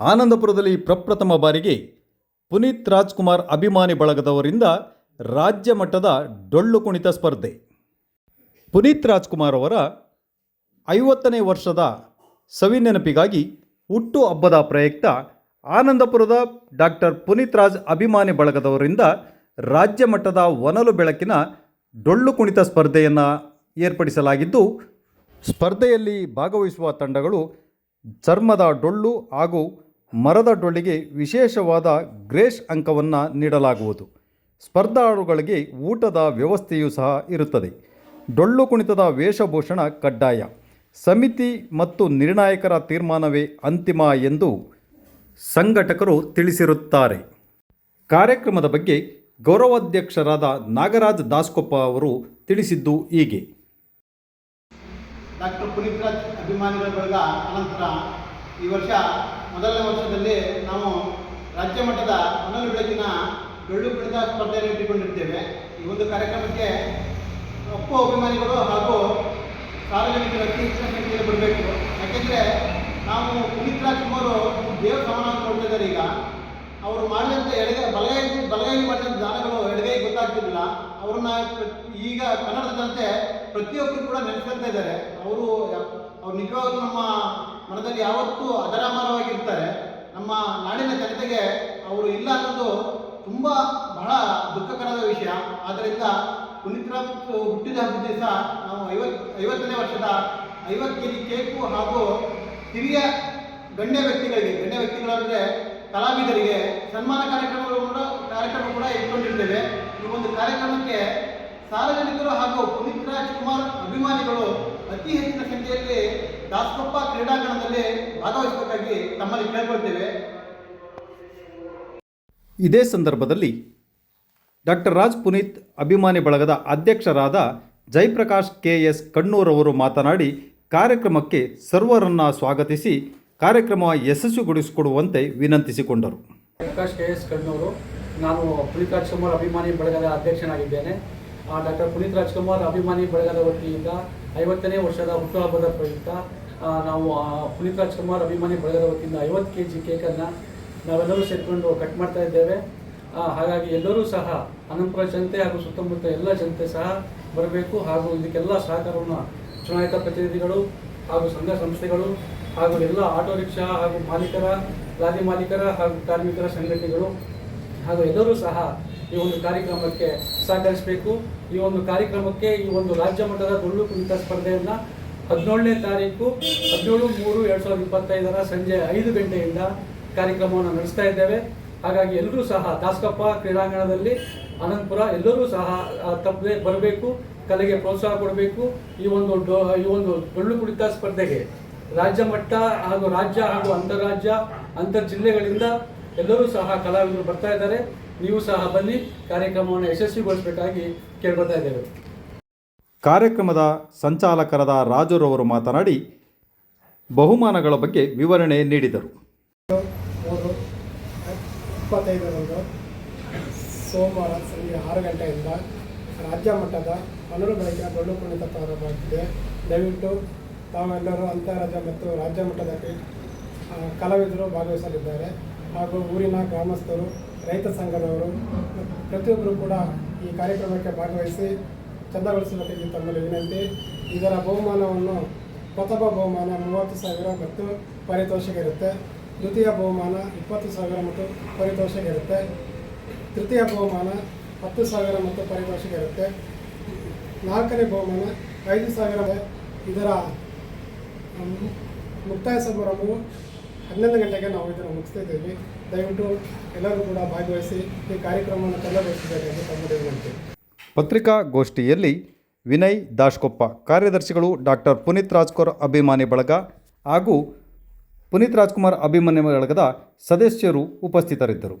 ಆನಂದಪುರದಲ್ಲಿ ಪ್ರಪ್ರಥಮ ಬಾರಿಗೆ ಪುನೀತ್ ರಾಜ್ಕುಮಾರ್ ಅಭಿಮಾನಿ ಬಳಗದವರಿಂದ ರಾಜ್ಯ ಮಟ್ಟದ ಡೊಳ್ಳು ಕುಣಿತ ಸ್ಪರ್ಧೆ. ಪುನೀತ್ ರಾಜ್ಕುಮಾರ್ ಅವರ ಐವತ್ತನೇ ವರ್ಷದ ಸವಿನೆನಪಿಗಾಗಿ ಹುಟ್ಟು ಹಬ್ಬದ ಪ್ರಯುಕ್ತ ಆನಂದಪುರದ ಡಾಕ್ಟರ್ ಪುನೀತ್ ರಾಜ್ ಅಭಿಮಾನಿ ಬಳಗದವರಿಂದ ರಾಜ್ಯ ಮಟ್ಟದ ಒನಲು ಬೆಳಕಿನ ಡೊಳ್ಳು ಕುಣಿತ ಸ್ಪರ್ಧೆಯನ್ನು ಏರ್ಪಡಿಸಲಾಗಿದ್ದು, ಸ್ಪರ್ಧೆಯಲ್ಲಿ ಭಾಗವಹಿಸುವ ತಂಡಗಳು ಚರ್ಮದ ಡೊಳ್ಳು ಹಾಗೂ ಮರದ ಡೊಳ್ಳಿಗೆ ವಿಶೇಷವಾದ ಗ್ರೇಸ್ ಅಂಕವನ್ನು ನೀಡಲಾಗುವುದು. ಸ್ಪರ್ಧಾಳುಗಳಿಗೆ ಊಟದ ವ್ಯವಸ್ಥೆಯೂ ಸಹ ಇರುತ್ತದೆ. ಡೊಳ್ಳು ಕುಣಿತದ ವೇಷಭೂಷಣ ಕಡ್ಡಾಯ. ಸಮಿತಿ ಮತ್ತು ನಿರ್ಣಾಯಕರ ತೀರ್ಮಾನವೇ ಅಂತಿಮ ಎಂದು ಸಂಘಟಕರು ತಿಳಿಸಿರುತ್ತಾರೆ. ಕಾರ್ಯಕ್ರಮದ ಬಗ್ಗೆ ಗೌರವಾಧ್ಯಕ್ಷರಾದ ನಾಗರಾಜ್ ದಾಸ್ಕೊಪ್ಪ ಅವರು ತಿಳಿಸಿದ್ದು ಹೀಗೆ. ಡಾಕ್ಟರ್ ಪುನೀತ್ ರಾಜ್ ಅಭಿಮಾನಿಗಳ ಬಳಗ ಅನಂತರ ಈ ವರ್ಷ ಮೊದಲನೇ ವರ್ಷದಲ್ಲಿ ನಾವು ರಾಜ್ಯ ಮಟ್ಟದ ಹೊನಲು ಬೆಳಕಿನ ಡೊಳ್ಳು ಕುಣಿತ ಸ್ಪರ್ಧೆಯನ್ನು ಇಟ್ಟುಕೊಂಡಿರ್ತೇವೆ. ಈ ಒಂದು ಕಾರ್ಯಕ್ರಮಕ್ಕೆ ಒಪ್ಪು ಅಭಿಮಾನಿಗಳು ಹಾಗೂ ಸಾರ್ವಜನಿಕರು ಅತಿ ಹೆಚ್ಚಿನ ಸಂಖ್ಯೆಯಲ್ಲಿ ಬರಬೇಕು. ಯಾಕೆಂದರೆ ನಾವು ಪುನೀತ್ ರಾಜ್ಕುಮಾರು ದೇವ್ರ ಸಮಾನ ಅಂತ ನೋಡ್ತಿದ್ದಾರೆ ಈಗ. ಅವರು ಮಾಡಿದಂಥ ಎಡಗೈ, ಬಲಗೈ ಬಲಗೈ ಮಾಡಿದಂಥ ದಾನಗಳು ಎಡಗೈ ಗೊತ್ತಾಗ್ತಿಲ್ಲ ಅವ್ರನ್ನ ಈಗ ಕನ್ನಡದಂತೆ ಪ್ರತಿಯೊಬ್ಬರು ಕೂಡ ನೆನೆಸ್ಕೊಳ್ತಾ ಇದ್ದಾರೆ. ಅವರು ಅವ್ರು ನಿಜವಾಗ್ಲೂ ನಮ್ಮ ಮನದಲ್ಲಿ ಯಾವತ್ತೂ ಅಜರಾಮರವಾಗಿರ್ತಾರೆ. ನಮ್ಮ ನಾಡಿನ ಜನತೆಗೆ ಅವರು ಇಲ್ಲ ಅನ್ನೋದು ತುಂಬ ಬಹಳ ದುಃಖಕರದ ವಿಷಯ. ಆದ್ದರಿಂದ ಪುನೀತ್ ರಾಜ್ ಹುಟ್ಟಿದ ಹಬ್ಬದ ದಿವಸ ನಾವು ಐವತ್ತು ಐವತ್ತನೇ ವರ್ಷದ ಐವತ್ತು ಕೆಜಿ ಕೇಕು ಹಾಗೂ ಹಿರಿಯ ಗಣ್ಯ ವ್ಯಕ್ತಿಗಳಿಗೆ, ಗಣ್ಯ ವ್ಯಕ್ತಿಗಳು ಅಂದರೆ ಕಲಾವಿದರಿಗೆ ಸನ್ಮಾನ ಕಾರ್ಯಕ್ರಮಗಳು ಕೂಡ, ಕಾರ್ಯಕ್ರಮ ಕೂಡ ಇಟ್ಕೊಂಡಿರ್ತೇವೆ. ಈ ಒಂದು ಕಾರ್ಯಕ್ರಮಕ್ಕೆ ಸಾರ್ವಜನಿಕರು ಹಾಗೂ ಪುನೀತ್ ರಾಜ್ಕುಮಾರ್ ಅಭಿಮಾನಿಗಳು ಅತಿ ಹೆಚ್ಚಿನ ಸಂಖ್ಯೆಯಲ್ಲಿ ದಾಸಕೊಪ್ಪ ಕ್ರೀಡಾಂಗಣದಲ್ಲಿ ಭಾಗವಹಿಸಬೇಕಾಗಿ ತಮ್ಮಲ್ಲಿ ಕೇಳ್ಕೊಳ್ತೇವೆ. ಇದೇ ಸಂದರ್ಭದಲ್ಲಿ ಡಾಕ್ಟರ್ ರಾಜ್ ಪುನೀತ್ ಅಭಿಮಾನಿ ಬಳಗದ ಅಧ್ಯಕ್ಷರಾದ ಜಯಪ್ರಕಾಶ್ ಕೆ ಎಸ್ ಕಣ್ಣೂರವರು ಮಾತನಾಡಿ ಕಾರ್ಯಕ್ರಮಕ್ಕೆ ಸರ್ವರನ್ನು ಸ್ವಾಗತಿಸಿ ಕಾರ್ಯಕ್ರಮ ಯಶಸ್ವಿಗೊಳಿಸಿಕೊಡುವಂತೆ ವಿನಂತಿಸಿಕೊಂಡರು. Prakash K S Kannur. ನಾನು ಪುನೀತ್ ರಾಜ್ಕುಮಾರ್ ಅಭಿಮಾನಿ ಬಳಗದ ಅಧ್ಯಕ್ಷನಾಗಿದ್ದೇನೆ. ಡಾಕ್ಟರ್ ಪುನೀತ್ ರಾಜ್ಕುಮಾರ್ ಅಭಿಮಾನಿ ಬಳಗದ ವತಿಯಿಂದ ಐವತ್ತನೇ ವರ್ಷದ ಹುಟ್ಟುಹಬ್ಬದ ಪ್ರಯುಕ್ತ ನಾವು ಪುನೀತ್ ರಾಜ್ಕುಮಾರ್ ಅಭಿಮಾನಿ ಬಳಗದ ವತಿಯಿಂದ ಐವತ್ತು ಕೆ ಜಿ ಕೇಕನ್ನು ನಾವೆಲ್ಲರೂ ಸೇರಿಕೊಂಡು ಕಟ್ ಮಾಡ್ತಾ ಇದ್ದೇವೆ. ಹಾಗಾಗಿ ಎಲ್ಲರೂ ಸಹ ಅನಂತಪುರ ಜನತೆ ಹಾಗೂ ಸುತ್ತಮುತ್ತ ಎಲ್ಲ ಜನತೆ ಸಹ ಬರಬೇಕು. ಹಾಗೂ ಇದಕ್ಕೆಲ್ಲ ಸಹಕಾರವನ್ನು ಚುನಾಯಿತ ಪ್ರತಿನಿಧಿಗಳು ಹಾಗೂ ಸಂಘ ಸಂಸ್ಥೆಗಳು ಹಾಗೂ ಎಲ್ಲ ಆಟೋ ರಿಕ್ಷಾ ಹಾಗೂ ಮಾಲೀಕರ, ಲಾರಿ ಮಾಲೀಕರ ಹಾಗೂ ಕಾರ್ಮಿಕರ ಸಂಘಟನೆಗಳು ಹಾಗೂ ಎಲ್ಲರೂ ಸಹ ಈ ಒಂದು ಕಾರ್ಯಕ್ರಮಕ್ಕೆ ಸಹಕರಿಸಬೇಕು. ಈ ಒಂದು ಕಾರ್ಯಕ್ರಮಕ್ಕೆ ಈ ಒಂದು ರಾಜ್ಯ ಮಟ್ಟದ ಡೊಳ್ಳು ಕುಣಿತ ಸ್ಪರ್ಧೆಯನ್ನು ಹದಿನೇಳನೇ ತಾರೀಕು ಹದಿನೇಳು ಮೂರು ಎರಡು ಸಾವಿರದ ಇಪ್ಪತ್ತೈದರ ಸಂಜೆ ಐದು ಗಂಟೆಯಿಂದ ಕಾರ್ಯಕ್ರಮವನ್ನು ನಡೆಸ್ತಾ ಇದ್ದೇವೆ. ಹಾಗಾಗಿ ಎಲ್ಲರೂ ಸಹ ದಾಸಕಪ್ಪ ಕ್ರೀಡಾಂಗಣದಲ್ಲಿ ಅನಂತಪುರ ಎಲ್ಲರೂ ಸಹ ತಪ್ಪದೆ ಬರಬೇಕು, ಕಲೆಗೆ ಪ್ರೋತ್ಸಾಹ ಕೊಡಬೇಕು. ಈ ಒಂದು ಈ ಒಂದು ಡೊಳ್ಳು ಕುಣಿತ ಸ್ಪರ್ಧೆಗೆ ರಾಜ್ಯ ಮಟ್ಟ ಹಾಗೂ ರಾಜ್ಯ ಹಾಗೂ ಅಂತಾರಾಜ್ಯ ಅಂತರ್ ಜಿಲ್ಲೆಗಳಿಂದ ಎಲ್ಲರೂ ಸಹ ಕಲಾವಿದರು ಬರ್ತಾ ಇದ್ದಾರೆ. ನೀವು ಸಹ ಬನ್ನಿ ಕಾರ್ಯಕ್ರಮವನ್ನು ಯಶಸ್ವಿಗೊಳಿಸಬೇಕಾಗಿ ಕೇಳ್ಕೊತಾ ಇದ್ದೇವೆ. ಕಾರ್ಯಕ್ರಮದ ಸಂಚಾಲಕರಾದ ರಾಜುರವರು ಮಾತನಾಡಿ ಬಹುಮಾನಗಳ ಬಗ್ಗೆ ವಿವರಣೆ ನೀಡಿದರು. ಮೂರು ಇಪ್ಪತ್ತೈದರಂದು ಸೋಮವಾರ ಸಂಜೆ ಆರು ಗಂಟೆಯಿಂದ ರಾಜ್ಯ ಮಟ್ಟದ ಮನರು ಬೆಳಕಿನ ಡೊಳ್ಳು ಕುಣಿತ ಪ್ರಾರಂಭವಾಗಿದೆ ದಯವಿಟ್ಟು ತಾವೆಲ್ಲರೂ ಅಂತಾರಾಜ್ಯ ಮತ್ತು ರಾಜ್ಯ ಮಟ್ಟದಲ್ಲಿ ಕಲಾವಿದರು ಭಾಗವಹಿಸಲಿದ್ದಾರೆ. ಹಾಗೂ ಊರಿನ ಗ್ರಾಮಸ್ಥರು ರೈತ ಸಂಘದವರು ಪ್ರತಿಯೊಬ್ಬರು ಕೂಡ ಈ ಕಾರ್ಯಕ್ರಮಕ್ಕೆ ಭಾಗವಹಿಸಿ ಚಂದಗೊಳಿಸಬೇಕಾಗಿ ತಮ್ಮಲ್ಲಿ ವಿನಂತಿ, ಇದರ ಬಹುಮಾನವನ್ನು ಪ್ರಥಮ ಬಹುಮಾನ ಮೂವತ್ತು ಸಾವಿರ ಮತ್ತು ಪರಿತೋಷಕ ಇರುತ್ತೆ. ದ್ವಿತೀಯ ಬಹುಮಾನ ಇಪ್ಪತ್ತು ಸಾವಿರ ಮತ್ತು ಪರಿತೋಷಕ ಇರುತ್ತೆ. ತೃತೀಯ ಬಹುಮಾನ ಹತ್ತು ಸಾವಿರ ಮತ್ತು ಪಾರಿತೋಷಿಕ ಇರುತ್ತೆ. ನಾಲ್ಕನೇ ಬಹುಮಾನ ಐದು ಸಾವಿರ. ಇದರ ಮುಕ್ತಾಯ ಸಮಾರಂಭವು ಹನ್ನೊಂದು ಗಂಟೆಗೆ ನಾವು ಇದನ್ನು ಮುಗಿಸ್ತಿದ್ದೀವಿ ದಯವಿಟ್ಟು ಎಲ್ಲರೂ ಕೂಡ ಭಾಗವಹಿಸಿ ಈ ಕಾರ್ಯಕ್ರಮವನ್ನು ಚಂದಗೊಳಿಸಬೇಕಾಗಿ ತಮ್ಮದೇ ವಿನಂತಿ ಪತ್ರಿಕಾಗೋಷ್ಠಿಯಲ್ಲಿ ವಿನಯ್ ದಾಶ್ಕೊಪ್ಪ, ಕಾರ್ಯದರ್ಶಿಗಳು ಡಾಕ್ಟರ್ ಪುನೀತ್ ರಾಜ್ಕುಮಾರ್ ಅಭಿಮಾನಿ ಬಳಗ ಹಾಗೂ ಪುನೀತ್ ರಾಜ್ಕುಮಾರ್ ಅಭಿಮಾನಿ ಬಳಗದ ಸದಸ್ಯರು ಉಪಸ್ಥಿತರಿದ್ದರು.